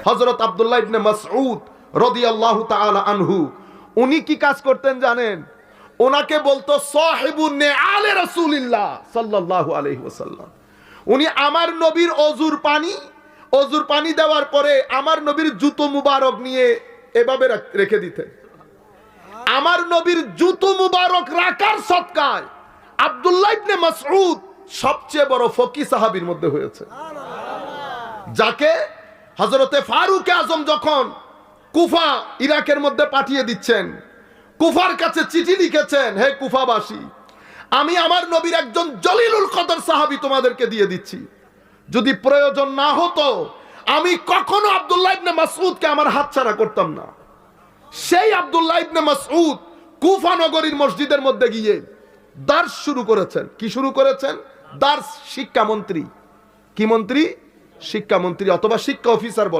হজরত আব্দুল্লাহ ইবনে মাসউদ রাদিয়াল্লাহু তাআলা আনহু, উনি কি কাজ করতেন জানেন? ওনাকে বলতো সাহিবুন নেআলে রাসূলিল্লাহ সাল্লাল্লাহু আলাইহি ওয়াসাল্লাম। উনি আমার নবীর অজুর পানি অজুর পানি দেওয়ার পরে আমার নবীর জুতো মুবারক নিয়ে এভাবে রেখে দিতেন। আমার নবীর জুতো মুবারক রাখার সৎকায় আব্দুল্লাহ ইবনে মাসউদ সবচেয়ে বড় ফকি সাহাবীর মধ্যে হয়েছে। যাকে হজরতে ফারুক আজম যখন কুফা ইরাকের মধ্যে পাঠিয়ে দিচ্ছেন, কুফার কাছে চিঠি লিখেছেন, হে কুফাবাসী, আমি আমার নবীর একজন জলিলুল কদর সাহাবি তোমাদেরকে দিয়ে দিচ্ছি। যদি প্রয়োজন না হতো, আমি কখনো আব্দুল্লাহ ইবনে মাসউদকে আমার হাতছাড়া করতাম না। সেই আব্দুল্লাহ ইবনে মাসউদ কুফা নগরীর মসজিদের মধ্যে গিয়ে দার্স শুরু করেছেন। কি শুরু করেছেন? দার্স শিক্ষামন্ত্রী। কি মন্ত্রী? শিক্ষামন্ত্রী অথবা শিক্ষা অফিসার বলে